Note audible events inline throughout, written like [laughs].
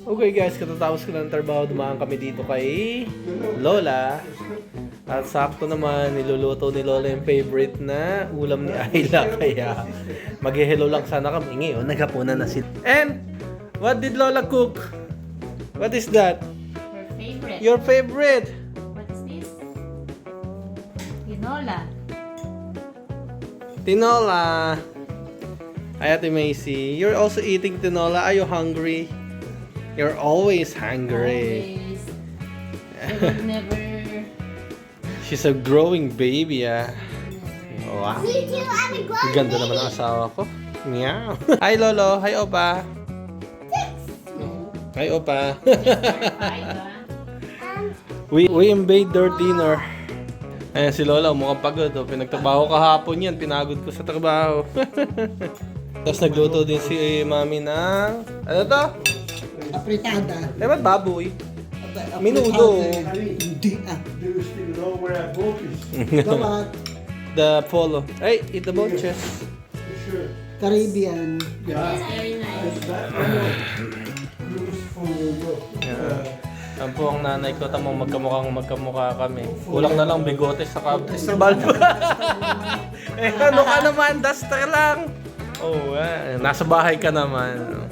Okay guys, katatapos ko ng trabaho, dumaan kami dito kay Lola. At sakto naman, niluluto ni Lola yung favorite na ulam ni Ayla. [laughs] Kaya mag-hello lang sana kami. Ngayon, naghapunan na sila. And, what did Lola cook? What is that? Your favorite. Your favorite? What's this? Tinola. Tinola. Ay, Ate Macy, you're also eating tinola. Are you hungry? You're always hungry. Always. I would [laughs] never. She's a growing baby, ah. Wow. Me too, I'm a grown ganda naman ang asawa ko. Meow. [laughs] Hi, Lolo. Hi, Opa. Hi, Opa. [laughs] We, we invade their dinner. Ayan si Lola, mukhang pagod. Oh. Pinagtrabaho kahapon yan. Pinagod ko sa trabaho. Tapos nagluto din si Mami ng... Ano to? Apritada. Eh, ba't baboy? Minudo. Hindi ah. Do you still know where that book is? [laughs] The polo. Hey, eat the bunches. For sure. Caribbean. Yeah. Very nice. Book. Yeah. Ang po ang nanay ko, tamang magkamukhang magkamukha kami. Kulang na lang bigote sa balbo. [laughs] eh, ano ka naman? Duster lang. Oh, eh, nasa bahay ka naman.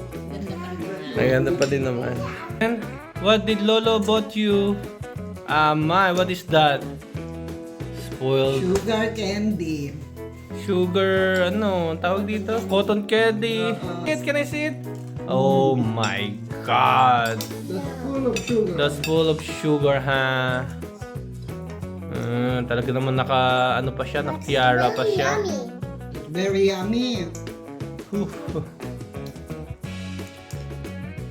Maganda pa din naman. And what did Lolo bought you? Ah, my, what is that? Spoiled Sugar candy. sugar, ano, ang tawag dito? Cotton candy. Kid, can I see it? Oh my God. That's full of sugar. That's full of sugar, ha? Mm, talaga naman naka, ano pa siya, naka-tiara pa siya. Yummy. Very yummy. Whew.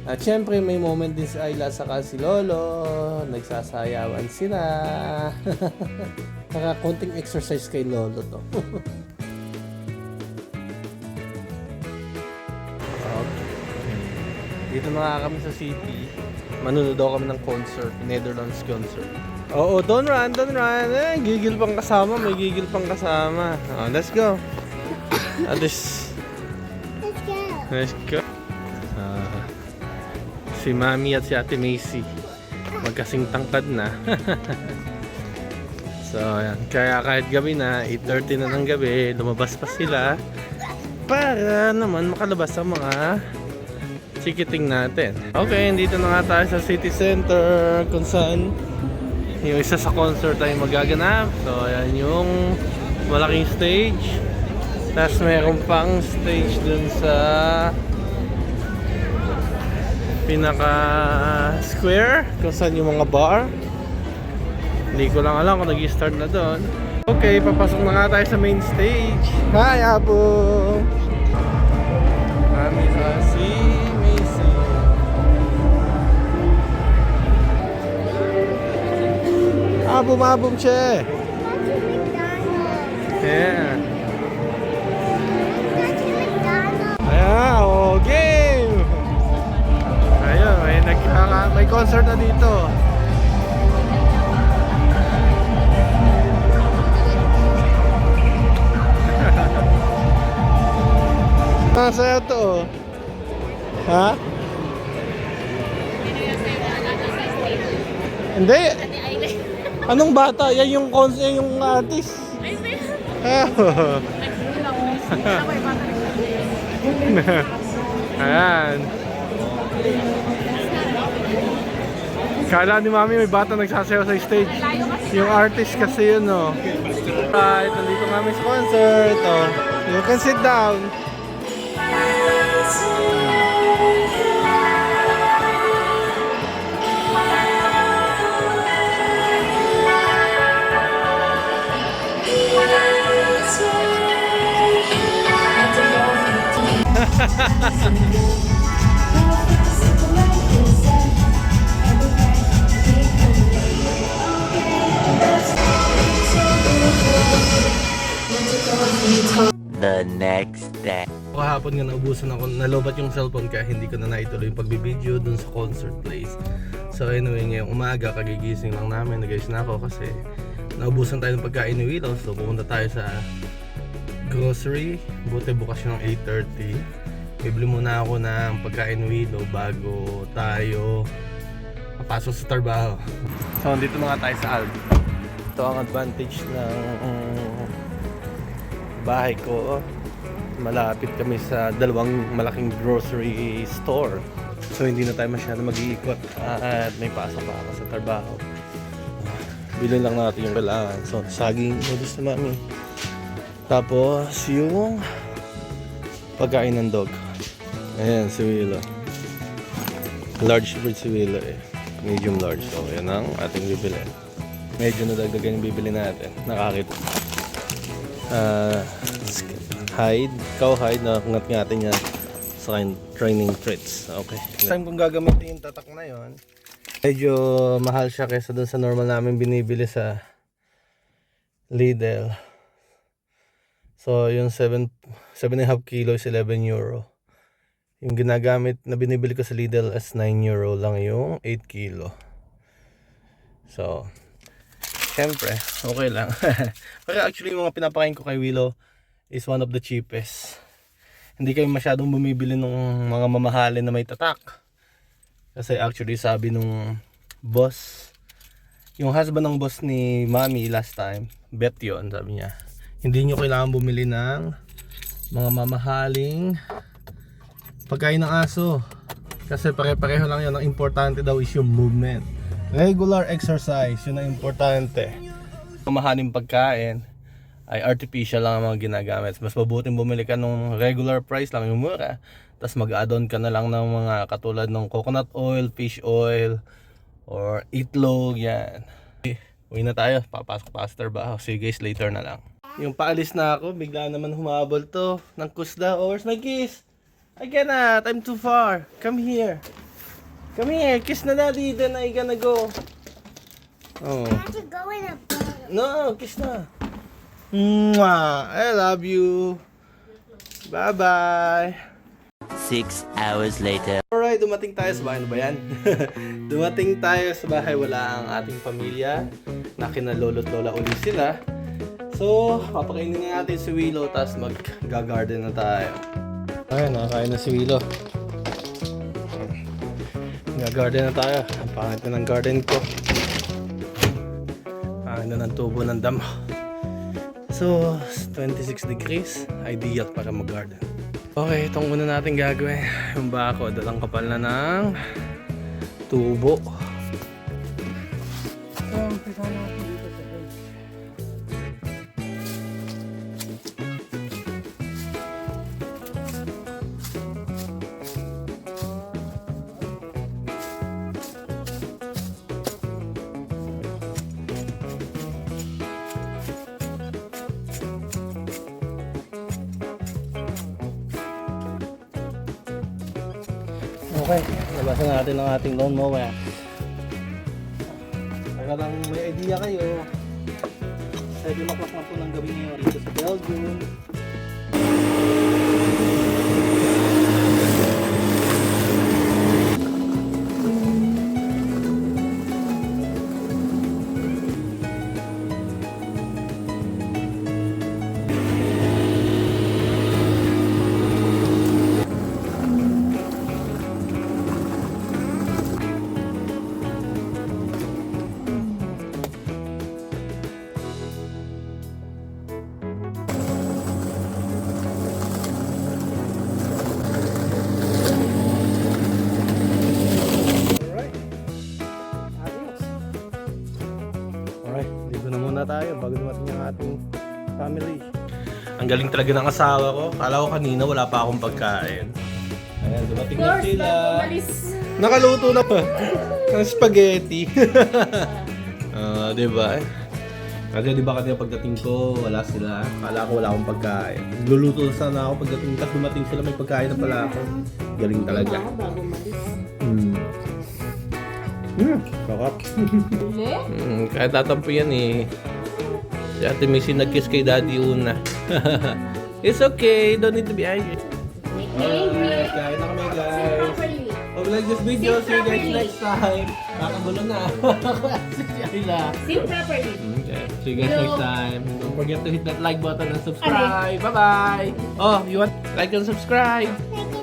At syempre may moment din si Ayla saka si Lolo. Nagsasayawan sila. [laughs] Saka konting exercise kay Lolo to. [laughs] Okay. Dito na nga kami sa city. Manunod daw kami ng concert, Netherlands concert. Oo, don't run, don't run. Eh, gigil pang kasama, may gigil pang kasama. Oh, let's go. [coughs] At this, Let's go. Let's go. Si Mami at si Ate Macy. Magkasing tangkad na. [laughs] so, ayan. Kaya kahit gabi na, 8.30 na ng gabi, lumabas pa sila para naman makalabas ang mga chikiting natin. Okay, dito na nga tayo sa city center kung saan yung isa sa concert ay magaganap. So, ayan yung malaking stage. Tapos meron pang stage dun sa pinaka square kung saan yung mga bar. Hindi ko lang alam kung nag-start na doon. Okay, papasok na nga tayo sa main stage. Hi, Apo! Kami sa si Macy. Siya. That's McDonald's. Yeah. Concert na dito. [laughs] Masaya to. oh. Ha? Hindi. Anong bata? Yan yung cons yan yung artist. [laughs] Ayan. Kala ni Mami may bata nagsasayaw sa stage. Yung artist kasi yun, no. Right, nandito sa concert. Oh. You can sit down. [laughs] the next day. Kahapon nga naubusan ako, nalobat yung cellphone kaya hindi ko na naituloy yung pagbibideo dun sa concert place. So anyway, ngayong umaga, kagigising lang namin, nag na ako kasi naubusan tayo ng pagkain ni Willow. So pumunta tayo sa grocery, buti bukas yung 8.30. Bibili muna ako ng pagkain Willow bago tayo papasok sa trabaho. So, dito na nga tayo sa Aldi. Ito ang advantage ng mm, bahay ko. Malapit kami sa dalawang malaking grocery store. So, hindi na tayo masyado mag-iikot at may pasok pa ako sa trabaho. Bilhin lang natin yung kailangan. So, saging, noodles na mami. Tapos, yung pagkain ng dog. Ayan, si Willow. Large breed si Willow eh. Medium large. So, yan ang ating bibili. Medyo nadagdagan yung bibili natin. Nakakit. Ah, hide. Cow hide. Nakangat-ngatin yan sa training treats. Okay. Next time kung gagamitin yung tatak na yon medyo mahal siya kaysa dun sa normal namin binibili sa Lidl. So, yung 7, 7.5 kilo is 11 euro. Yung ginagamit na binibili ko sa Lidl is 9 euro lang yung 8 kilo. So, syempre, okay lang. [laughs] Pero actually, yung mga pinapakain ko kay Willow is one of the cheapest. Hindi kayo masyadong bumibili ng mga mamahalin na may tatak. Kasi actually, sabi nung boss, yung husband ng boss ni Mami last time, bet yon sabi niya. Hindi nyo kailangan bumili ng mga mamahaling pagkain ng aso. Kasi pare-pareho lang yun. Ang importante daw is yung movement. Regular exercise, yun ang importante. Mamahaling pagkain ay artificial lang ang mga ginagamit. Mas mabuting bumili ka ng regular price lang yung mura. Tapos mag-add-on ka na lang ng mga katulad ng coconut oil, fish oil, or itlog, yan. Uwi na tayo, papasok pa sa trabaho. See you guys later na lang. Yung paalis na ako, bigla naman humabol to ng kusda. Where's my kiss? I cannot, I'm too far. Come here. Come here, kiss na daddy, then I gonna go. Oh. I have to go in a boat. No, kiss na. Mwah! I love you. Bye-bye. Six hours later. Alright, dumating tayo sa bahay. Ano ba yan? [laughs] dumating tayo sa bahay. Wala ang ating pamilya. Nakinalolo't lola uli sila. So, papakainin na natin si Willow. Tapos mag-garden na tayo. Ayun, nakakain na si Willow. Nag-garden na tayo. Ang pangit na ng garden ko. Pangit na ng tubo ng damo. So, 26 degrees. Ideal para mag-garden. Okay, itong una natin gagawin. Yung bako, dalang kapal na ng tubo. Okay, labasan natin ang ating lawn mower. Para lang may idea kayo, pwede maklak na po ng gabi ngayon dito sa Belgium. Na muna tayo bago dumating ang ating family. Ang galing talaga ng asawa ko. Kala ko kanina wala pa akong pagkain. Ayan, dumating na sila. Nakaluto na pa. [laughs] ng spaghetti. [laughs] Ah, di ba? Kasi di ba kanina pagdating ko, wala sila. Kala ko wala akong pagkain. Luluto sana ako pagdating. Tapos dumating sila, may pagkain na pala ako. Galing talaga. bago malis. Hmm. Sarap. Hmm, kahit tatampo yan eh. Si Ate Missy nag-kiss kay Daddy una. [laughs] It's okay, don't need to be angry. Make me angry. kain na kami guys. Hope you like this video. See you guys next time. Kakagulo na. si Ayla. Sit properly. Okay, see you guys next time. Don't forget to hit that like button and subscribe. Bye-bye. Oh, you want like and subscribe? Making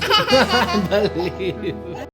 [laughs] Baliw. [laughs]